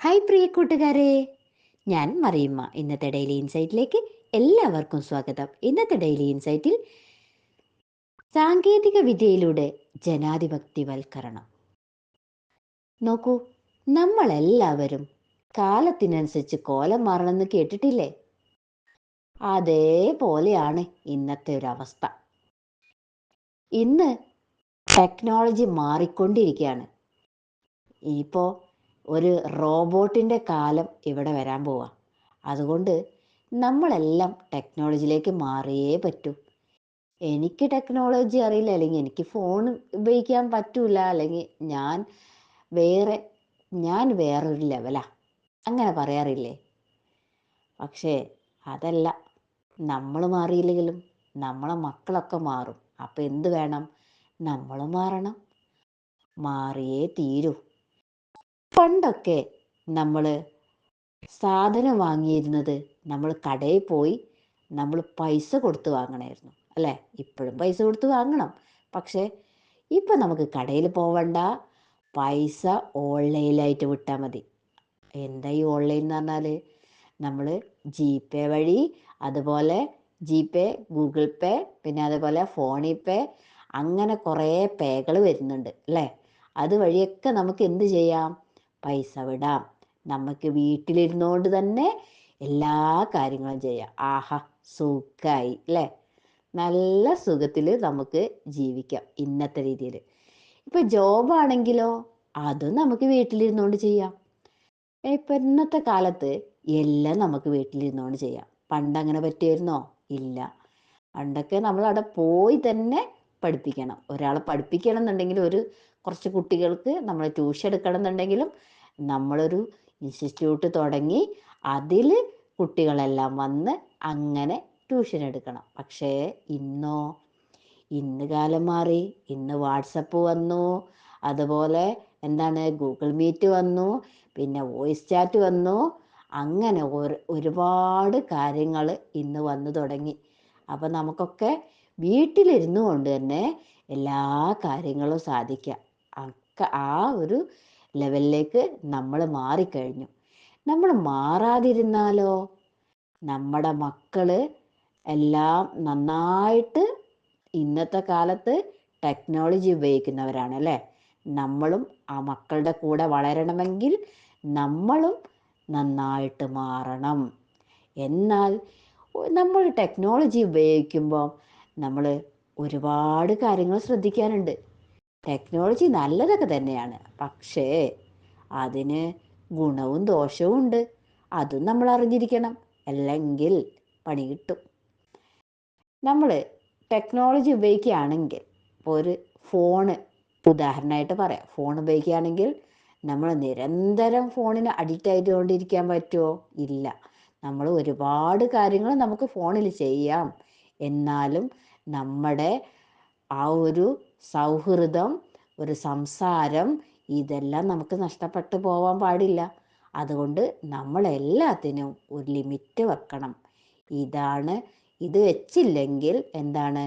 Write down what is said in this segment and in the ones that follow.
Hi പ്രിയ കൂട്ടുകാരെ. ഞാൻ മറിയമ്മ. ഇന്നത്തെ ഡെയിലി ഇൻസൈറ്റിലേക്ക് എല്ലാവർക്കും സ്വാഗതം. ഇന്നത്തെ ഡെയിലി ഇൻസൈറ്റിൽ സാങ്കേതിക വിദ്യയിലൂടെ ജനാധിപത്യവൽക്കരണം. നോക്കൂ നമ്മളെല്ലാവരും കാലത്തിനനുസരിച്ച് കോലം മാറണമെന്ന് കേട്ടിട്ടില്ലേ? അതേപോലെയാണ് ഇന്നത്തെ ഒരു അവസ്ഥ. ഇന്ന് ടെക്നോളജി മാറിക്കൊണ്ടിരിക്കുകയാണ്. ഇനിയിപ്പോൾ ഒരു റോബോട്ടിന്റെ കാലം ഇവിടെ വരാൻ പോവാം. അതുകൊണ്ട് നമ്മളെല്ലാം ടെക്നോളജിയിലേക്ക് മാറിയേ പറ്റൂ. എനിക്ക് ടെക്നോളജി അറിയില്ല. അല്ലെങ്കിൽ എനിക്ക് ഫോൺ ഉപയോഗിക്കാൻ പറ്റൂല. അല്ലെങ്കിൽ ഞാൻ വേറെ ഞാൻ വേറൊരു ലെവലാ. അങ്ങനെ പറയാറില്ലേ? പക്ഷേ അതല്ല. നമ്മൾ മാറിയില്ലെങ്കിലും നമ്മളെ മക്കളൊക്കെ മാറും. അപ്പം എന്ത് വേണം? നമ്മൾ മാറണം. മാറിയേ തീരൂ. പണ്ടൊക്കെ നമ്മൾ സാധനം വാങ്ങിയിരുന്നത് നമ്മൾ കടയിൽ പോയി നമ്മൾ പൈസ കൊടുത്ത് വാങ്ങണമായിരുന്നു അല്ലേ? ഇപ്പോഴും പൈസ കൊടുത്ത് വാങ്ങണം. പക്ഷേ ഇപ്പം നമുക്ക് കടയിൽ പോവണ്ട. പൈസ ഓൺലൈനിലായിട്ട് വിട്ടാൽ മതി. എന്താ ഈ ഓൺലൈൻ എന്ന് പറഞ്ഞാൽ നമ്മൾ ജി പേ വഴി അതുപോലെ ജി പേ ഗൂഗിൾ പേ പിന്നെ അതുപോലെ ഫോണിൽ പേ അങ്ങനെ കുറേ പേകൾ വരുന്നുണ്ട് അല്ലേ? അതുവഴിയൊക്കെ നമുക്ക് എന്ത് ചെയ്യാം? പൈസ വിടാം. നമുക്ക് വീട്ടിലിരുന്നുകൊണ്ട് തന്നെ എല്ലാ കാര്യങ്ങളും ചെയ്യാം. ആഹാ സുഖമായി അല്ലേ? നല്ല സുഖത്തിൽ നമുക്ക് ജീവിക്കാം ഇന്നത്തെ രീതിയിൽ ഇപ്പം ജോബാണെങ്കിലോ അതും നമുക്ക് വീട്ടിലിരുന്നുകൊണ്ട് ചെയ്യാം. ഇപ്പം ഇന്നത്തെ കാലത്ത് എല്ലാം നമുക്ക് വീട്ടിലിരുന്നുകൊണ്ട് ചെയ്യാം. പണ്ട് അങ്ങനെ പറ്റിയിരുന്നോ ഇല്ല. പണ്ടൊക്കെ നമ്മൾ അവിടെ പോയി തന്നെ പഠിപ്പിക്കണം. ഒരാളെ പഠിപ്പിക്കണം എന്നുണ്ടെങ്കിൽ ഒരു കുറച്ച് കുട്ടികൾക്ക് നമ്മൾ ട്യൂഷൻ എടുക്കണം എന്നുണ്ടെങ്കിലും നമ്മളൊരു ഇൻസ്റ്റിറ്റ്യൂട്ട് തുടങ്ങി അതിൽ കുട്ടികളെല്ലാം വന്ന് അങ്ങനെ ട്യൂഷൻ എടുക്കണം. പക്ഷേ ഇന്നോ ഇന്ന് കാലം മാറി ഇന്ന് വാട്സപ്പ് വന്നു അതുപോലെ എന്താണ് ഗൂഗിൾ മീറ്റ് വന്നു പിന്നെ വോയിസ് ചാറ്റ് വന്നു അങ്ങനെ ഒരു ഒരുപാട് കാര്യങ്ങൾ ഇന്ന് വന്നു തുടങ്ങി. അപ്പം നമുക്കൊക്കെ വീട്ടിലിരുന്നു കൊണ്ട് തന്നെ എല്ലാ കാര്യങ്ങളും സാധിക്കുക ഒക്കെ ആ ഒരു ലെവലിലേക്ക് നമ്മൾ മാറിക്കഴിഞ്ഞു. നമ്മൾ മാറാതിരുന്നാലോ? നമ്മുടെ മക്കൾ എല്ലാം നന്നായിട്ട് ഇന്നത്തെ കാലത്ത് ടെക്നോളജി ഉപയോഗിക്കുന്നവരാണ് അല്ലേ? നമ്മളും ആ മക്കളുടെ കൂടെ വളരണമെങ്കിൽ നമ്മളും നന്നായിട്ട് മാറണം. എന്നാൽ നമ്മൾ ടെക്നോളജി ഉപയോഗിക്കുമ്പോൾ നമ്മൾ ഒരുപാട് കാര്യങ്ങൾ ശ്രദ്ധിക്കാനുണ്ട്. ടെക്നോളജി നല്ലതൊക്കെ തന്നെയാണ്. പക്ഷേ അതിന് ഗുണവും ദോഷവും ഉണ്ട്. അതും നമ്മൾ അറിഞ്ഞിരിക്കണം. അല്ലെങ്കിൽ പണി കിട്ടും. നമ്മൾ ടെക്നോളജി ഉപയോഗിക്കുകയാണെങ്കിൽ ഇപ്പോൾ ഒരു ഫോണ് ഉദാഹരണമായിട്ട് പറയാം. ഫോൺ ഉപയോഗിക്കുകയാണെങ്കിൽ നമ്മൾ നിരന്തരം ഫോണിന് അഡിക്റ്റ് ആയിട്ടുകൊണ്ടിരിക്കാൻ പറ്റുമോ? ഇല്ല. നമ്മൾ ഒരുപാട് കാര്യങ്ങൾ നമുക്ക് ഫോണിൽ ചെയ്യാം. എന്നാലും നമ്മുടെ ആ ഒരു സൗഹൃദം ഒരു സംസാരം ഇതെല്ലാം നമുക്ക് നഷ്ടപ്പെട്ടു പോവാൻ പാടില്ല. അതുകൊണ്ട് നമ്മളെല്ലാത്തിനും ഒരു ലിമിറ്റ് വെക്കണം. ഇതാണ് ഇത് വെച്ചില്ലെങ്കിൽ എന്താണ്?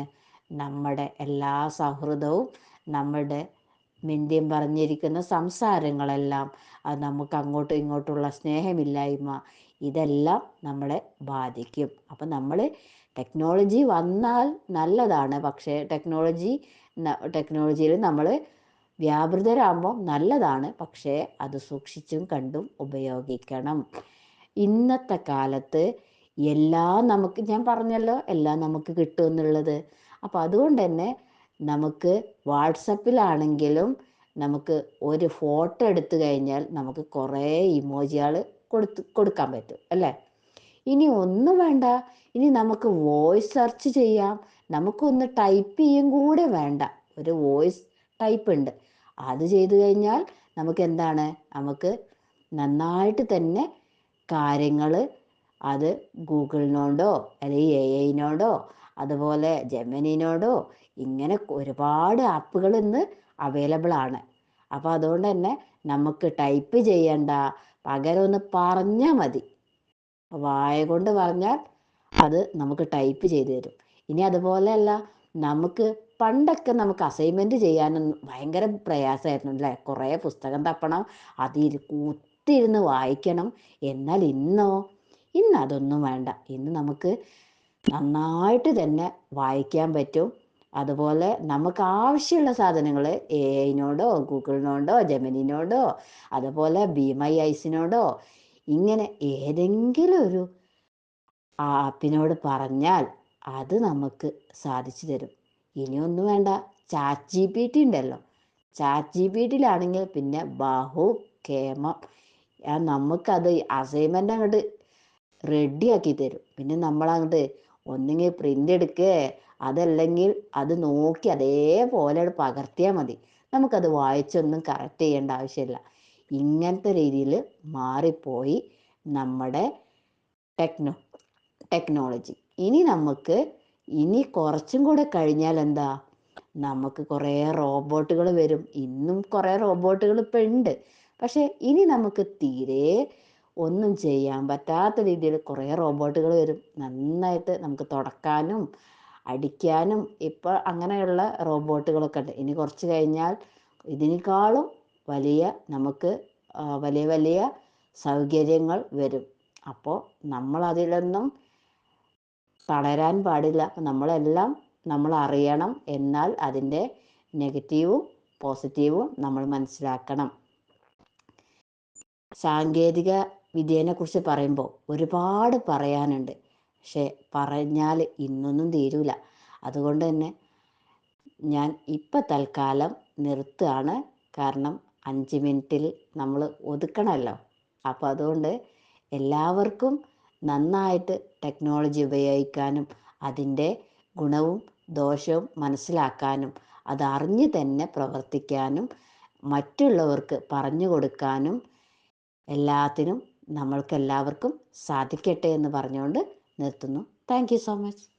നമ്മുടെ എല്ലാ സൗഹൃദവും നമ്മുടെ മിന്ത്യം പറഞ്ഞിരിക്കുന്ന സംസാരങ്ങളെല്ലാം അത് നമുക്ക് അങ്ങോട്ടും ഇങ്ങോട്ടുള്ള സ്നേഹമില്ലായ്മ ഇതെല്ലാം നമ്മളെ ബാധിക്കും. അപ്പം നമ്മൾ ടെക്നോളജി വന്നാൽ നല്ലതാണ്. പക്ഷേ ടെക്നോളജി ടെക്നോളജിയിൽ നമ്മൾ വ്യാപൃതരാകുമ്പോൾ നല്ലതാണ്. പക്ഷേ അത് സൂക്ഷിച്ചും കണ്ടും ഉപയോഗിക്കണം. ഇന്നത്തെ കാലത്ത് എല്ലാം നമുക്ക് ഞാൻ പറഞ്ഞല്ലോ എല്ലാം നമുക്ക് കിട്ടുമെന്നുള്ളത് അപ്പോൾ അതുകൊണ്ട് തന്നെ നമുക്ക് വാട്സപ്പിലാണെങ്കിലും നമുക്ക് ഒരു ഫോട്ടോ എടുത്തു കഴിഞ്ഞാൽ നമുക്ക് കുറേ ഇമോജികൾ കൊടുത്ത് കൊടുക്കാൻ പറ്റും അല്ലേ? ഇനി ഒന്നും വേണ്ട. ഇനി നമുക്ക് വോയിസ് സെർച്ച് ചെയ്യാം. നമുക്കൊന്ന് ടൈപ്പ് ചെയ്യും കൂടെ വേണ്ട. ഒരു വോയിസ് ടൈപ്പ് ഉണ്ട്. അത് ചെയ്തു കഴിഞ്ഞാൽ നമുക്ക് എന്താണ്? നമുക്ക് നന്നായിട്ട് തന്നെ കാര്യങ്ങൾ അത് ഗൂഗിളിനോടോ അല്ലെങ്കിൽ എ ഐനോടോ അതുപോലെ ജെമിനിനോടോ ഇങ്ങനെ ഒരുപാട് ആപ്പുകൾ ഇന്ന് അവൈലബിൾ ആണ്. അപ്പോൾ അതുകൊണ്ട് തന്നെ നമുക്ക് ടൈപ്പ് ചെയ്യണ്ട പകരം ഒന്ന് പറഞ്ഞാൽ മതി. വായ കൊണ്ട് പറഞ്ഞാൽ അത് നമുക്ക് ടൈപ്പ് ചെയ്ത് തരും. ഇനി അതുപോലെയല്ല നമുക്ക് പണ്ടൊക്കെ നമുക്ക് അസൈൻമെന്റ് ചെയ്യാനും ഭയങ്കര പ്രയാസമായിരുന്നു അല്ലേ? കുറേ പുസ്തകം തപ്പണം അതിൽ കൂത്തിരുന്ന് വായിക്കണം. എന്നാൽ ഇന്നോ? ഇന്ന് അതൊന്നും വേണ്ട. ഇന്ന് നമുക്ക് നന്നായിട്ട് തന്നെ വായിക്കാൻ പറ്റും. അതുപോലെ നമുക്ക് ആവശ്യമുള്ള സാധനങ്ങൾ എ ഐനോടോ ഗൂഗിളിനോടോ ജെമിനിനോടോ അതുപോലെ ബി ഐസിനോടോ ഇങ്ങനെ ഏതെങ്കിലും ഒരു ആപ്പിനോട് പറഞ്ഞാൽ അത് നമുക്ക് സാധിച്ചു തരും. ഇനിയൊന്നും വേണ്ട. ചാറ്റ് ജി പി ടി ഉണ്ടല്ലോ. ചാറ്റ് ജി പി ടിയിലാണെങ്കിൽ പിന്നെ ബാഹു കേമം നമുക്കത് അസൈൻമെന്റ് അങ്ങോട്ട് റെഡിയാക്കി തരും. പിന്നെ നമ്മളങ്ങോട്ട് ഒന്നെങ്കിൽ പ്രിന്റ് എടുക്കുക അതല്ലെങ്കിൽ അത് നോക്കി അതേപോലെ പകർത്തിയാൽ മതി. നമുക്കത് വായിച്ചൊന്നും കറക്റ്റ് ചെയ്യേണ്ട ആവശ്യമില്ല. ഇങ്ങനത്തെ രീതിയിൽ മാറിപ്പോയി നമ്മുടെ ടെക്നോ ടെക്നോളജി ഇനി നമുക്ക് ഇനി കുറച്ചും കൂടെ കഴിഞ്ഞാൽ എന്താ? നമുക്ക് കുറേ റോബോട്ടുകൾ വരും. ഇന്നും കുറേ റോബോട്ടുകൾ ഇപ്പം ഉണ്ട്. പക്ഷേ ഇനി നമുക്ക് തീരെ ഒന്നും ചെയ്യാൻ പറ്റാത്ത രീതിയിൽ കുറേ റോബോട്ടുകൾ വരും. നന്നായിട്ട് നമുക്ക് തുടക്കാനും അടിക്കാനും ഇപ്പോൾ അങ്ങനെയുള്ള റോബോട്ടുകളൊക്കെ ഉണ്ട്. ഇനി കുറച്ച് കഴിഞ്ഞാൽ ഇതിനേക്കാളും വലിയ നമുക്ക് വലിയ വലിയ സൗകര്യങ്ങൾ വരും. അപ്പോൾ നമ്മൾ അതിലൊന്നും തളരാൻ പാടില്ല. നമ്മളെല്ലാം നമ്മൾ അറിയണം. എന്നാൽ അതിന്റെ നെഗറ്റീവും പോസിറ്റീവും നമ്മൾ മനസ്സിലാക്കണം. സാങ്കേതിക വിദ്യേനെ കുറിച്ച് പറയുമ്പോൾ ഒരുപാട് പറയാനുണ്ട്. പക്ഷെ പറഞ്ഞാൽ ഇന്നൊന്നും തീരൂല. അതുകൊണ്ട് തന്നെ ഞാൻ ഇപ്പം തൽക്കാലം നിർത്തുകയാണ് കാരണം അഞ്ച് മിനിറ്റിൽ നമ്മൾ ഒതുക്കണമല്ലോ അപ്പോൾ അതുകൊണ്ട് എല്ലാവർക്കും നന്നായിട്ട് ടെക്നോളജി ഉപയോഗിക്കാനും അതിന്റെ ഗുണവും ദോഷവും മനസ്സിലാക്കാനും അതറിഞ്ഞ് തന്നെ പ്രവർത്തിക്കാനും മറ്റുള്ളവർക്ക് പറഞ്ഞു കൊടുക്കാനും എല്ലാത്തിനും നമ്മൾക്കെല്ലാവർക്കും സാധിക്കട്ടെ എന്ന് പറഞ്ഞുകൊണ്ട് നിർത്തുന്നു. Thank so much